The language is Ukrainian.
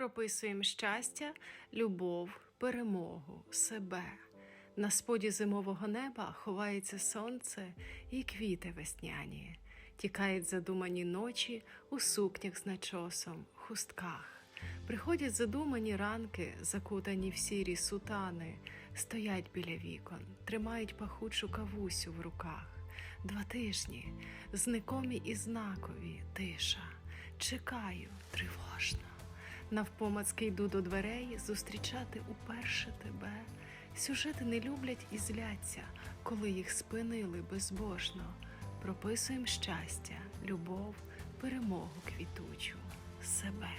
Прописуємо щастя, любов, перемогу, себе. На споді зимового неба ховається сонце і квіти весняні, тікають задумані ночі у сукнях з начосом, хустках. Приходять задумані ранки, закутані в сірі сутани, стоять біля вікон, тримають пахучу кавусю в руках. Два тижні, зникомі і знакові, тиша. Чекаю тривожно. Навпомацки йду до дверей зустрічати уперше тебе. Сюжети не люблять і зляться, коли їх спинили безбожно. Прописуємо щастя, любов, перемогу квітучу, себе.